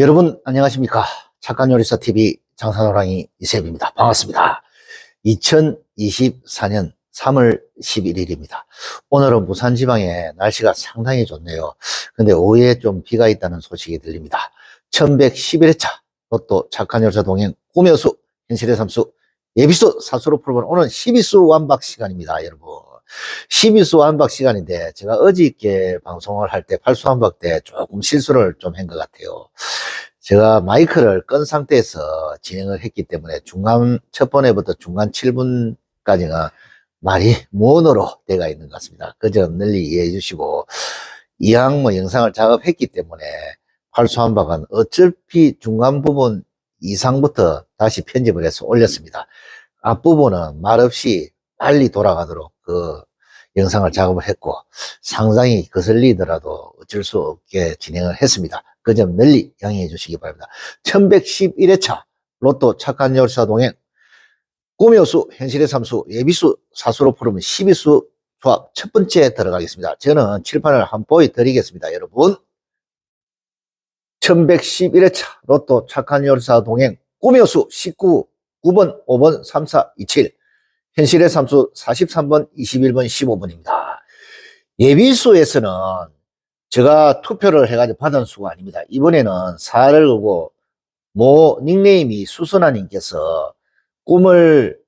여러분 안녕하십니까? 착한 요리사 TV 장사노랑이 이세입니다. 반갑습니다. 2024년 3월 11일입니다. 오늘은 부산 지방에 날씨가 상당히 좋네요. 근데 오후에 좀 비가 있다는 소식이 들립니다. 1111회차 로또 착한 요리사 동행 꿈여수 현실의 삼수 예비수 사수로 풀어보는 오늘 12수 완박 시간입니다 여러분 12수 완박 시간인데 제가 어저께 방송을 할 때 8수 완박 때 조금 실수를 좀 한 것 같아요 제가 마이크를 끈 상태에서 진행을 했기 때문에 중간 첫 번에부터 중간 7분까지가 말이 무언으로 되가 있는 것 같습니다. 그 점 널리 이해해 주시고 이왕 뭐 영상을 작업했기 때문에 활수한 바간 어차피 중간 부분 이상부터 다시 편집을 해서 올렸습니다. 앞부분은 말없이 빨리 돌아가도록 그 영상을 작업을 했고 상당히 거슬리더라도 어쩔 수 없게 진행을 했습니다. 그 점 널리 양해해 주시기 바랍니다. 1111회차 로또 착한 열사 동행 꿈여수 현실의 삼수 예비수 사수로 풀으면 12수 조합 첫 번째 들어가겠습니다. 저는 칠판을 한 보여드리겠습니다. 여러분 1111회차 로또 착한 열사 동행 꿈여수 19 9번 5번 34 27 현실의 삼수 43번 21번 15번입니다. 예비수에서는 제가 투표를 해가지고 받은 수가 아닙니다. 이번에는 4를 걸고 모 닉네임이 수선아님께서 꿈을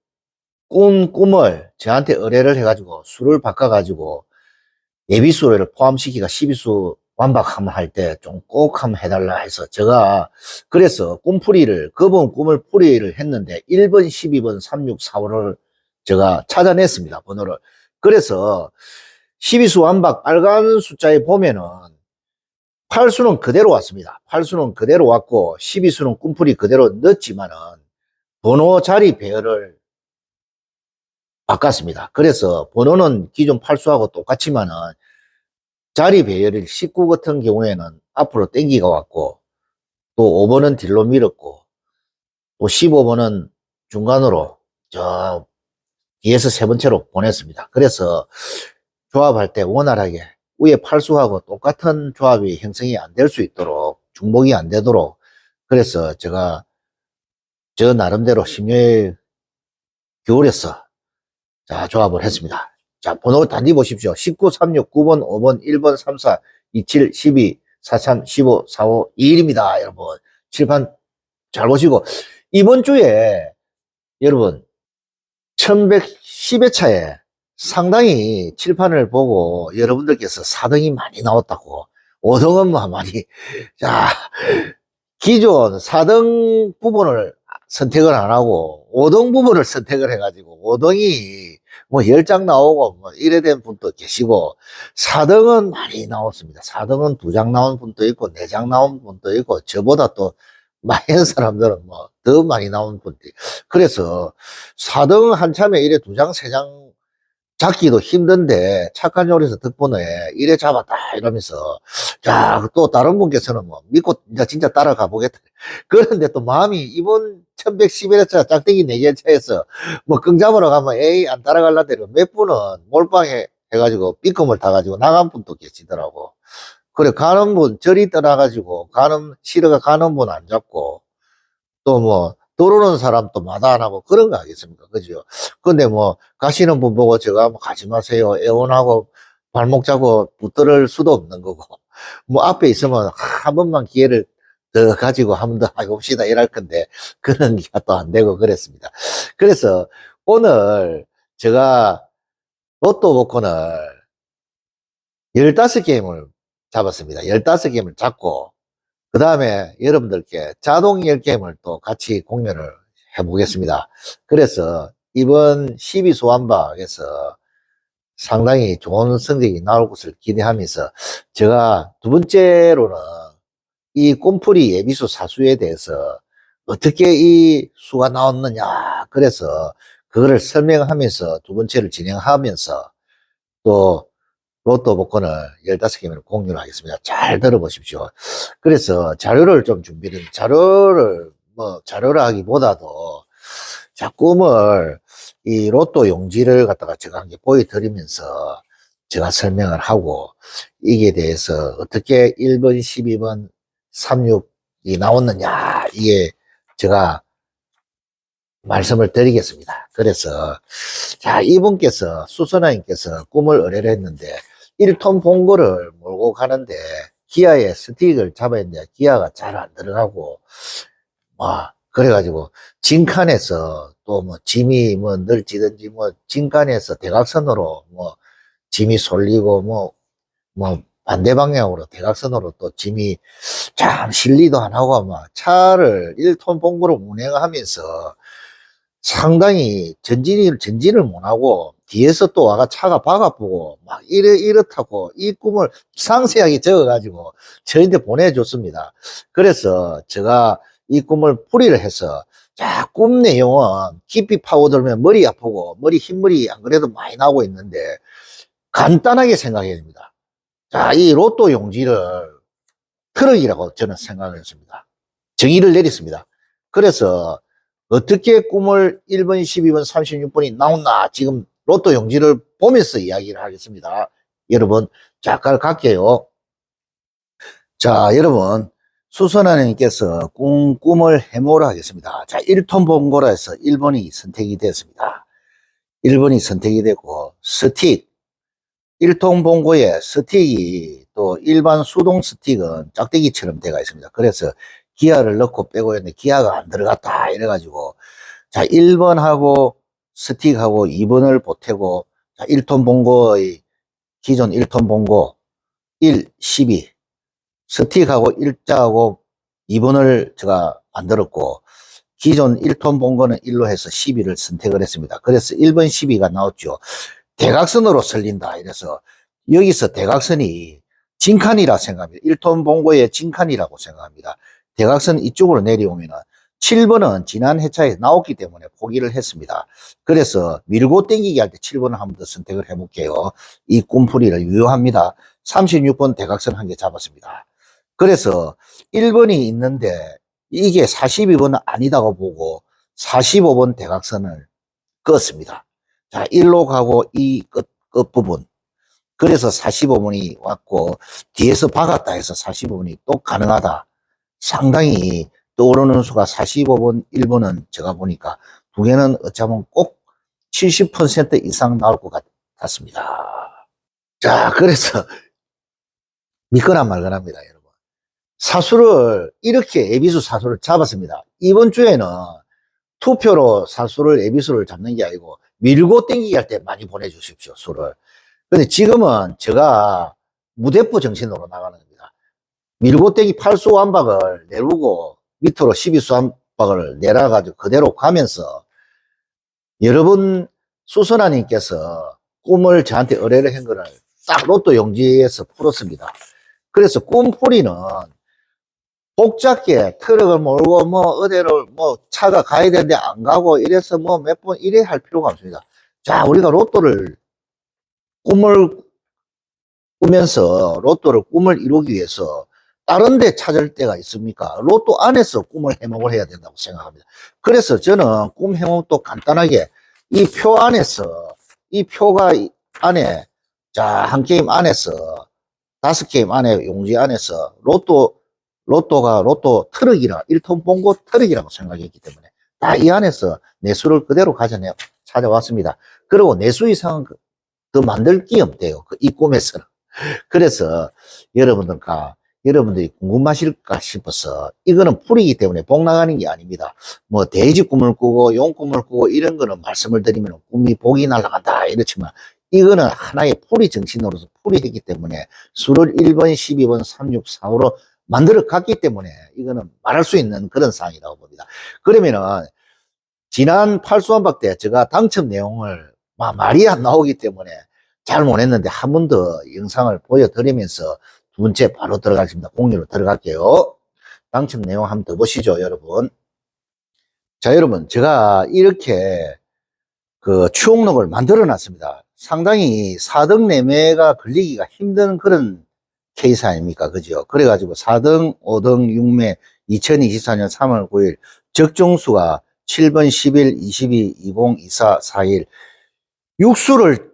꿈 꿈을 저한테 의뢰를 해가지고 수를 바꿔가지고 예비수를 포함시키가 12수 완박함 할 때 좀꼭 한번 해달라 해서 제가 그래서 꿈풀이를 그분 꿈을 풀이를 했는데 1번, 12번, 36, 45를 제가 찾아냈습니다. 번호를. 그래서 12수 완박 빨간 숫자에 보면은 8수는 그대로 왔습니다. 8수는 그대로 왔고 12수는 꿈풀이 그대로 넣었지만은 번호 자리 배열을 바꿨습니다. 그래서 번호는 기존 8수하고 똑같지만은 자리 배열을 19 같은 경우에는 앞으로 땡기가 왔고 또 5번은 뒤로 밀었고 또 15번은 중간으로 저 뒤에서 세 번째로 보냈습니다. 그래서 조합할 때 원활하게 위에 팔수하고 똑같은 조합이 형성이 안 될 수 있도록 중복이 안 되도록 그래서 제가 저 나름대로 심혈 기울여서 자 조합을 했습니다. 자 번호 단디 보십시오. 19, 36, 9번, 5번, 1번, 3, 4, 27, 12, 43, 15, 45, 21입니다. 여러분 칠판 잘 보시고 이번 주에 여러분 1110회 차에 상당히 칠판을 보고 여러분들께서 4등이 많이 나왔다고 5등은 뭐 많이 자 기존 4등 부분을 선택을 안 하고 5등 부분을 선택을 해가지고 5등이 뭐 10장 나오고 뭐 이래 된 분도 계시고 4등은 많이 나왔습니다. 4등은 2장 나온 분도 있고 4장 나온 분도 있고 저보다 또 많은 사람들은 뭐 더 많이 나온 분들이 그래서 4등 한참에 이래 2장 3장 잡기도 힘든데 착한 요리사 덕분에 이래 잡았다 이러면서 자 또 다른 분께서는 뭐 믿고 이제 진짜 따라가 보겠다. 그런데 또 마음이 이번 1111회차 짝대기 4개 차에서 뭐끙 잡으러 가면 에이 안 따라갈라 대로 몇 분은 몰빵해 해가지고 삐끔을 타가지고 나간 분도 계시더라고 그래 가는 분 저리 떠나가지고 가는 시러가 가는 분 안 잡고 또 뭐 들어오는 사람 또 마다 안 하고 그런 거 아겠습니까? 그죠? 근데 뭐 가시는 분 보고 제가 뭐 가지 마세요. 애원하고 발목 잡고 붙들을 수도 없는 거고. 뭐 앞에 있으면 한 번만 기회를 더 가지고 한 번 더 해봅시다 이럴 건데 그런 게또안 되고 그랬습니다. 그래서 오늘 제가 로또 복권을 15게임을 잡았습니다. 15게임을 잡고 그 다음에 여러분들께 자동 10게임을 또 같이 공유를 해보겠습니다. 그래서 이번 12 소환박에서 상당히 좋은 성적이 나올 것을 기대하면서 제가 두 번째로는 이 꿈풀이 예비수 사수에 대해서 어떻게 이 수가 나왔느냐 그래서 그거를 설명하면서 두 번째를 진행하면서 또 로또 복권을 15개를 공유를 하겠습니다. 잘 들어보십시오. 그래서 자료를 좀 준비를, 자료를, 뭐, 자료를 하기보다도 자, 꿈을 이 로또 용지를 갖다가 제가 한 개 보여드리면서 제가 설명을 하고 이게 대해서 어떻게 1번, 12번, 36, 이 나왔느냐, 이게 제가 말씀을 드리겠습니다. 그래서, 자, 이분께서, 수선아님께서 꿈을 의뢰를 했는데, 1톤 봉고를 몰고 가는데, 기아에 스틱을 잡아야 되는데, 기아가 잘 안 들어가고, 뭐, 그래가지고, 진칸에서 또 뭐, 짐이 뭐, 늘지든지 뭐, 진칸에서 대각선으로 뭐, 짐이 쏠리고, 뭐, 뭐, 반대 방향으로 대각선으로 또 짐이 참 실리도 안 하고 아마 차를 1톤 봉고로 운행하면서 상당히 전진을, 전진을 못 하고 뒤에서 또 와가 차가 박아보고 막 이래, 이렇다고 이 꿈을 상세하게 적어가지고 저희한테 보내줬습니다. 그래서 제가 이 꿈을 풀이를 해서 자, 꿈 내용은 깊이 파고들면 머리 아프고 머리 흰머리 안 그래도 많이 나고 있는데 간단하게 생각해야 됩니다. 자, 이 로또 용지를 트럭이라고 저는 생각을 했습니다. 정의를 내렸습니다. 그래서 어떻게 꿈을 1번, 12번, 36번이 나온나 지금 로또 용지를 보면서 이야기를 하겠습니다. 여러분, 잠깐 갈게요. 자, 여러분, 수선아님께서 꿈, 꿈을 해모를 하겠습니다. 자, 1톤 본거라 해서 1번이 선택이 됐습니다. 1번이 선택이 되고, 스틱, 1톤 본고에 스틱이 또 일반 수동 스틱은 짝대기처럼 되어 있습니다. 그래서 기아를 넣고 빼고 했는데 기아가 안 들어갔다 이래가지고 자 1번하고 스틱하고 2번을 보태고 자 1톤 본고의 기존 1톤 본고 1, 12 스틱하고 일자하고 2번을 제가 만들었고 기존 1톤 본거는 1로 해서 12를 선택을 했습니다. 그래서 1번 12가 나왔죠. 대각선으로 설린다. 이래서 여기서 대각선이 진칸이라 생각합니다. 1톤 봉고의 진칸이라고 생각합니다. 대각선 이쪽으로 내려오면은 7번은 지난 회차에 나왔기 때문에 포기를 했습니다. 그래서 밀고 땡기기 할 때 7번을 한 번 더 선택을 해볼게요. 이 꿈풀이를 유효합니다. 36번 대각선 한 개 잡았습니다. 그래서 1번이 있는데 이게 42번은 아니다고 보고 45번 대각선을 껐습니다. 자, 1로 가고 이 끝, 끝부분. 그래서 45번이 왔고, 뒤에서 박았다 해서 45번이 또 가능하다. 상당히 떠오르는 수가 45번, 1번은 제가 보니까 두 개는 어쩌면 꼭 70% 이상 나올 것 같, 같습니다. 자, 그래서 믿거나 말거나입니다, 여러분. 사수를, 이렇게 예비수 사수를 잡았습니다. 이번 주에는 투표로 사수를, 예비수를 잡는 게 아니고, 밀고 땡기기 할 때 많이 보내주십시오, 수를. 근데 지금은 제가 무대포 정신으로 나가는. 밀고 땡기 8수 한 박을 내리고 밑으로 12수 한 박을 내려가지고 그대로 가면서 여러분 수선아님께서 꿈을 저한테 의뢰를 한 거를 딱 로또 용지에서 풀었습니다. 그래서 꿈풀이는 복잡게 트럭을 몰고 뭐 어디를 뭐 차가 가야 되는데 안 가고 이래서 뭐 몇 번 이래 할 필요가 없습니다. 자, 우리가 로또를 꿈을 꾸면서 로또를 꿈을 이루기 위해서 다른 데 찾을 때가 있습니까? 로또 안에서 꿈을 해몽을 해야 된다고 생각합니다. 그래서 저는 꿈 해몽도 간단하게 이 표 안에서 이 표가 이 안에 자, 한 게임 안에서 다섯 게임 안에 용지 안에서 로또 로또가 로또 트럭이라 1톤 봉고 트럭이라고 생각했기 때문에 다 이 안에서 내 수를 그대로 가져내 찾아왔습니다. 그리고 내수 이상 더 만들 게 없대요. 그이 꿈에서는. 그래서 여러분들과 여러분들이 궁금하실까 싶어서 이거는 풀이기 때문에 복 나가는 게 아닙니다. 뭐 돼지 꿈을 꾸고 용 꿈을 꾸고 이런 거는 말씀을 드리면 꿈이 복이 날아간다 이렇지만 이거는 하나의 풀이 정신으로서 풀이했기 때문에 수를 1번, 12번, 3, 6, 4호로 만들어 갔기 때문에 이거는 말할 수 있는 그런 사항이라고 봅니다. 그러면은 지난 팔수한박 때 제가 당첨 내용을 막 말이 안 나오기 때문에 잘 못했는데 한 번 더 영상을 보여드리면서 두 번째 바로 들어가겠습니다. 공유로 들어갈게요. 당첨 내용 한번 더 보시죠, 여러분. 자, 여러분, 제가 이렇게 그 추억록을 만들어 놨습니다. 상당히 4등 내매가 걸리기가 힘든 그런 케이스 아닙니까? 그죠? 그래가지고 4등, 5등, 6매 2024년 3월 9일 적중수가 7번, 11, 22, 20, 24, 41 육수를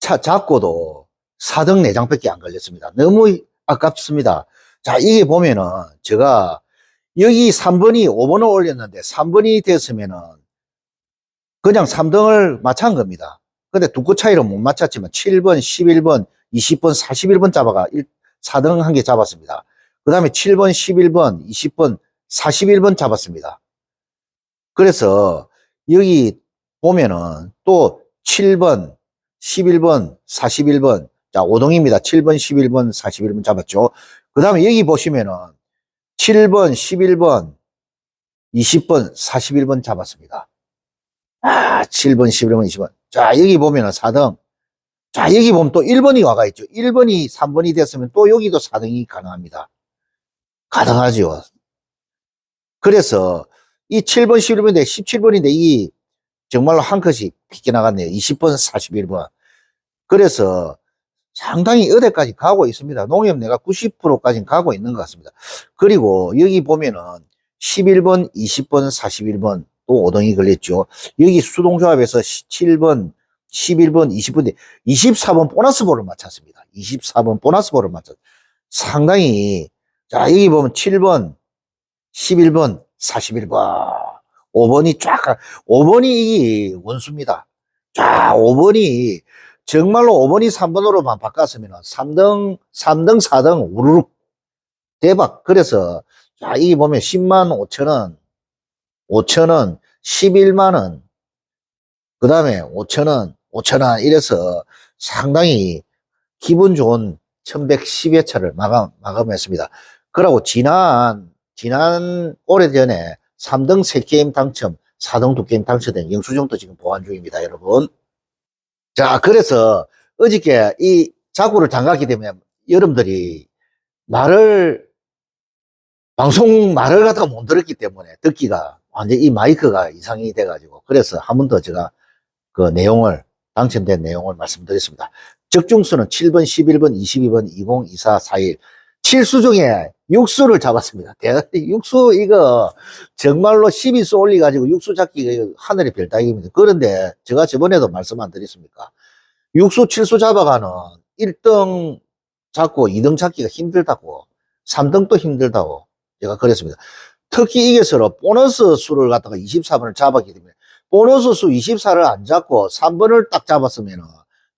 차, 잡고도 4등 4장밖에 안 걸렸습니다. 너무 아깝습니다. 자, 이게 보면은 제가 여기 3번이 5번을 올렸는데 3번이 됐으면은 그냥 3등을 맞춘 겁니다. 근데 두끗 차이로 못 맞췄지만 7번, 11번, 20번, 41번 잡아가 4등 한 개 잡았습니다. 그 다음에 7번, 11번, 20번, 41번 잡았습니다. 그래서 여기 보면은 또 7번, 11번, 41번, 자, 5등입니다. 7번, 11번, 41번 잡았죠. 그 다음에 여기 보시면은 7번, 11번, 20번, 41번 잡았습니다. 아, 7번, 11번, 20번. 자, 여기 보면은 4등. 자, 여기 보면 또 1번이 와가 있죠. 1번이 3번이 됐으면 또 여기도 4등이 가능합니다. 가능하죠. 그래서 이 7번, 11번인데 17번인데 이 정말로 한 컷이 비껴나갔네요. 20번, 41번. 그래서 상당히 어디까지 가고 있습니다. 농협 내가 90%까지 가고 있는 것 같습니다. 그리고 여기 보면은 11번, 20번, 41번 또 5등이 걸렸죠. 여기 수동조합에서 7번, 11번, 20번, 24번 보너스 볼을 맞췄습니다. 24번 보너스 볼을 맞췄. 상당히 자 여기 보면 7번, 11번, 41번, 5번이 쫙, 가- 5번이 이 원수입니다. 자, 5번이 정말로 5번이 3번으로만 바꿨으면 3등, 3등, 4등 우르륵 대박. 그래서 자, 이 보면 10만 5천 원, 5천 원, 11만 원, 그 다음에 5천 원, 5천 원 이래서 상당히 기분 좋은 1110회 차를 마감, 마감했습니다. 그러고 지난, 지난 오래전에 3등 3게임 당첨, 4등 2게임 당첨된 영수증도 지금 보관 중입니다, 여러분. 자, 그래서 어저께 이 자구를 장갔기 때문에 여러분들이 말을, 방송 말을 갖다가 못 들었기 때문에 듣기가 완전 이 마이크가 이상이 돼가지고 그래서 한 번 더 제가 그 내용을, 당첨된 내용을 말씀드렸습니다. 적중수는 7번, 11번, 22번, 20, 24, 41. 7수 중에 6수를 잡았습니다. 대- 육수 이거 정말로 12수 올려가지고 육수 잡기가 이거 하늘의 별 따기입니다. 그런데 제가 저번에도 말씀 안 드렸습니까? 육수 7수 잡아가는 1등 잡고 2등 잡기가 힘들다고 3등도 힘들다고 제가 그랬습니다. 특히 이게 서로 보너스 수를 갖다가 24번을 잡았기 때문에 보너스 수 24를 안 잡고 3번을 딱 잡았으면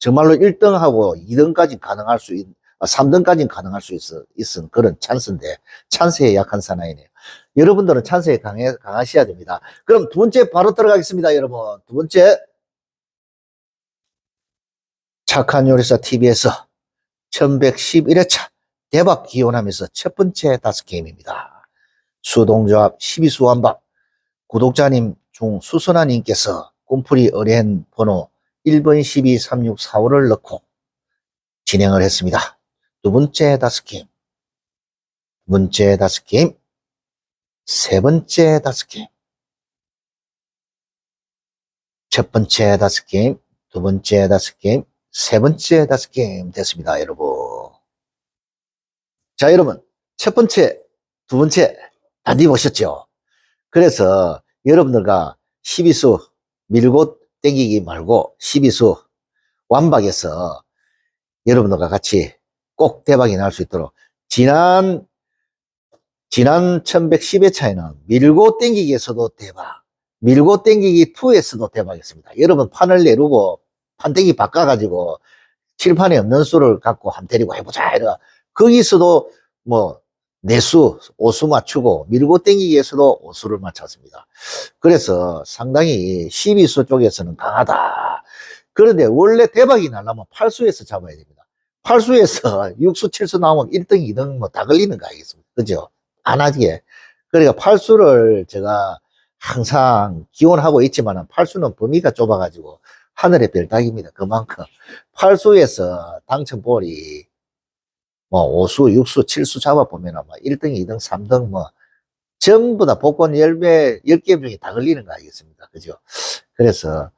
정말로 1등하고 2등까지 가능할 수 있, 3등까지는 가능할 수 있어, 있은 그런 찬스인데, 찬스에 약한 사나이네요. 여러분들은 찬스에 강해, 강하셔야 됩니다. 그럼 두 번째 바로 들어가겠습니다, 여러분. 두 번째. 착한 요리사 TV에서 1111회차 대박 기원하면서 첫 번째 다섯 게임입니다. 수동조합 12수 완박. 구독자님 중 수선아님께서 꿈풀이 의뢰한 번호 1번 12 36 45를 넣고 진행을 했습니다. 두 번째 다섯 게임, 두 번째 다섯 게임, 세 번째 다섯 게임, 첫 번째 다섯 게임, 두 번째 다섯 게임, 세 번째 다섯 게임 됐습니다, 여러분. 자, 여러분, 첫 번째, 두 번째 단디 보셨죠? 그래서 여러분들과 12수 밀고 땡기기 말고 12수 완박해서 여러분들과 같이 꼭 대박이 날 수 있도록 지난 지난 1110회 차에는 밀고 땡기기에서도 대박 밀고 땡기기 2에서도 대박이었습니다. 여러분 판을 내르고 판때기 바꿔가지고 칠판에 없는 수를 갖고 한 때리고 해보자 이러 거기서도 뭐 내수, 오수 맞추고 밀고 땡기기에서도 오수를 맞췄습니다. 그래서 상당히 12수 쪽에서는 강하다. 그런데 원래 대박이 나려면 8수에서 잡아야 됩니다. 8수에서 6수, 7수 나오면 1등, 2등 뭐 다 걸리는 거 아니겠습니까? 그죠? 안 하게. 그러니까 8수를 제가 항상 기원하고 있지만 8수는 범위가 좁아가지고 하늘의 별따기입니다. 그만큼. 8수에서 당첨볼이 뭐 5수, 6수, 7수 잡아보면 뭐 1등, 2등, 3등 뭐 전부 다 복권 10배, 10개 중에 다 걸리는 거 아니겠습니까? 그죠? 그래서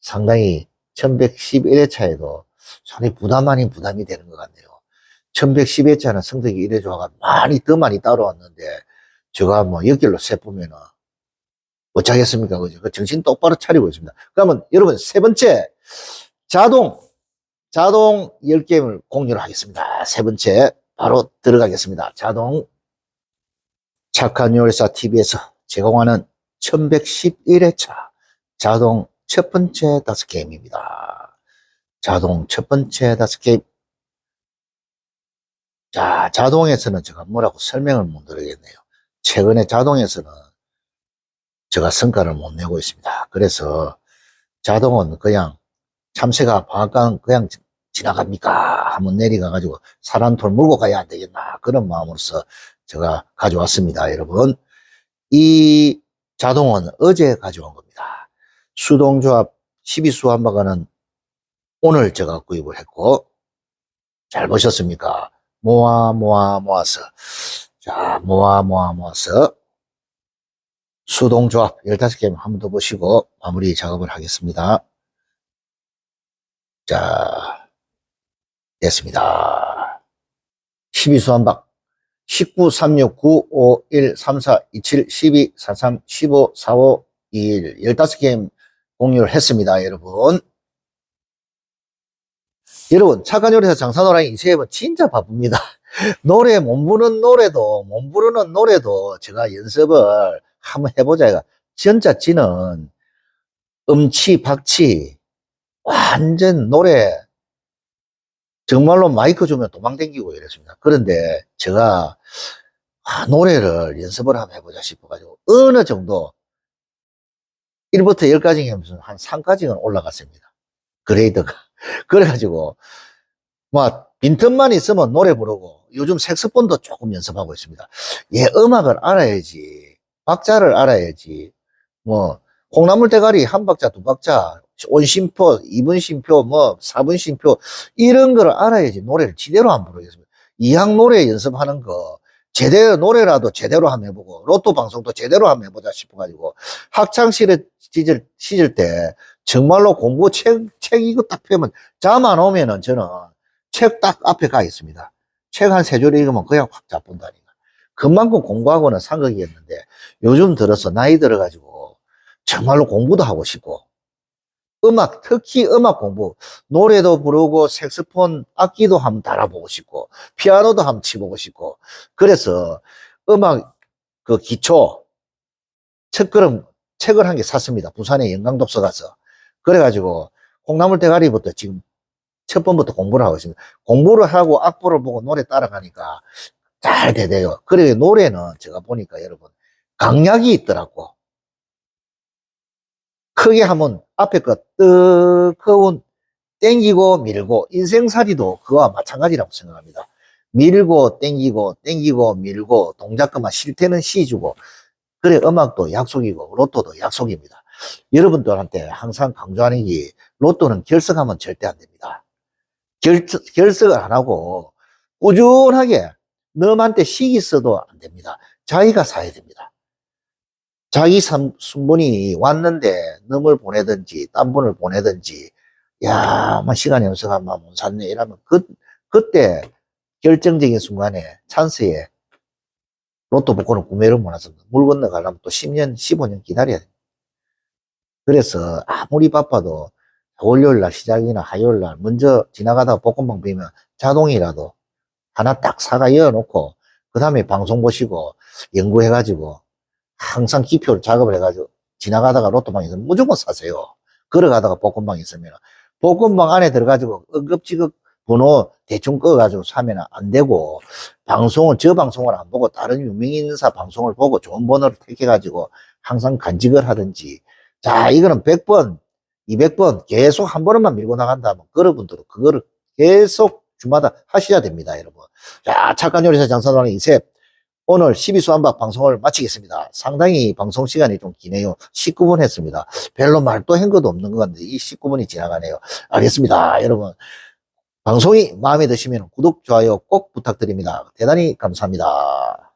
상당히 1111회차에도 상당히 부담 아닌 부담이 되는 것 같네요. 1110회차는 성적이 이래 좋아가 많이 더 많이 따라왔는데 제가 뭐 여길로 세보면은 어쩌겠습니까? 그죠? 그 정신 똑바로 차리고 있습니다. 그러면 여러분 세 번째 자동 자동 10게임을 공유를 하겠습니다. 세 번째 바로 들어가겠습니다. 자동 착한 요리사 TV에서 제공하는 1111회차 자동 첫 번째 다섯 게임입니다. 자동 첫 번째 다섯 게임. 자, 자동에서는 제가 뭐라고 설명을 못 드리겠네요. 최근에 자동에서는 제가 성과를 못 내고 있습니다. 그래서 자동은 그냥 참새가 방앗간 그냥 지나갑니까? 한번 내려가가지고 사람돌 물고 가야 안 되겠나? 그런 마음으로서 제가 가져왔습니다, 여러분. 이 자동은 어제 가져온 겁니다. 수동조합 12수 한바가는 오늘 제가 구입을 했고, 잘 보셨습니까? 모아, 모아, 모아서. 자, 모아, 모아, 모아서. 수동조합 15개 한 번 더 보시고 마무리 작업을 하겠습니다. 자, 됐습니다. 12수 한박. 19, 36, 9, 5, 1, 3, 4, 2, 7, 12, 4, 3, 15, 4, 5, 2, 1. 15게임 공유를 했습니다, 여러분. 여러분, 착한 요리사 장사노랑이 이세협은 진짜 바쁩니다. 노래 못 부르는 노래도, 못 부르는 노래도 제가 연습을 한번 해보자. 진짜 지는 음치, 박치, 완전 노래, 정말로 마이크 주면 도망댕기고 이랬습니다. 그런데 제가 아, 노래를 연습을 한번 해보자 싶어가지고 어느 정도 1부터 10까지 하면서 한 3까지는 올라갔습니다. 그레이드가. 그래가지고 뭐 빈틈만 있으면 노래 부르고 요즘 색스폰도 조금 연습하고 있습니다. 예, 음악을 알아야지. 박자를 알아야지. 뭐 콩나물 대가리 한 박자, 두 박자, 온심표, 2분 심표, 뭐 4분 심표 이런 걸 알아야지 노래를 제대로 안 부르겠습니다. 이학 노래 연습하는 거 제대로 노래라도 제대로 한번 해보고 로또 방송도 제대로 한번 해보자 싶어가지고 학창 시절, 시절 때 정말로 공부 책, 책 이거 딱 펴면 잠 안 오면은 저는 책 딱 앞에 가 있습니다. 책 한 세 줄 읽으면 그냥 확 잡본다니까. 그만큼 공부하고는 상극이었는데 요즘 들어서 나이 들어가지고 정말로 공부도 하고 싶고 음악, 특히 음악 공부, 노래도 부르고, 색스폰, 악기도 한번 달아보고 싶고, 피아노도 한번 치보고 싶고, 그래서 음악 그 기초, 책걸음, 책을 한 개 샀습니다. 부산에 영광독서 가서. 그래가지고, 콩나물 대가리부터 지금 첫 번부터 공부를 하고 있습니다. 공부를 하고 악보를 보고 노래 따라가니까 잘 되대요. 그래, 노래는 제가 보니까 여러분, 강약이 있더라고. 크게 하면 앞에 거 뜨거운 땡기고 밀고 인생살이도 그와 마찬가지라고 생각합니다. 밀고 땡기고 땡기고 밀고 동작 그만 실태는 시주고 그래 음악도 약속이고 로또도 약속입니다. 여러분들한테 항상 강조하는 게 로또는 결석하면 절대 안 됩니다. 결, 결석을 안 하고 꾸준하게 너한테 식이 써도 안 됩니다. 자기가 사야 됩니다. 자기 순분이 왔는데 넘을 보내든지 딴 분을 보내든지 야, 막 시간이 없어가 막못 샀네 이러면 그 그때 결정적인 순간에 찬스에 로또 복권을 구매를 못해서 물 건너가려면 또 10년, 15년 기다려야 됩니다. 그래서 아무리 바빠도 월요일 날 시작이나 화요일 날 먼저 지나가다가 복권방 비면 자동이라도 하나 딱 사가 열어놓고 그 다음에 방송 보시고 연구해가지고 항상 기표를 작업을 해가지고 지나가다가 로또방에서 무조건 사세요. 걸어가다가 복권방 있으면 복권방 안에 들어가지고 응급지급 번호 대충 꺼가지고 사면 안 되고 방송은 저 방송을 안 보고 다른 유명인사 방송을 보고 좋은 번호를 택해가지고 항상 간직을 하든지 자 이거는 100번 200번 계속 한 번만 밀고 나간다면 여러분들은 그거를 계속 주마다 하셔야 됩니다 여러분 자 착한 요리사 장사도하는 이세 오늘 12수 한박 방송을 마치겠습니다. 상당히 방송 시간이 좀 기네요. 19분 했습니다. 별로 말도 한 것도 없는 것 같은데 이 19분이 지나가네요. 알겠습니다. 여러분 방송이 마음에 드시면 구독, 좋아요 꼭 부탁드립니다. 대단히 감사합니다.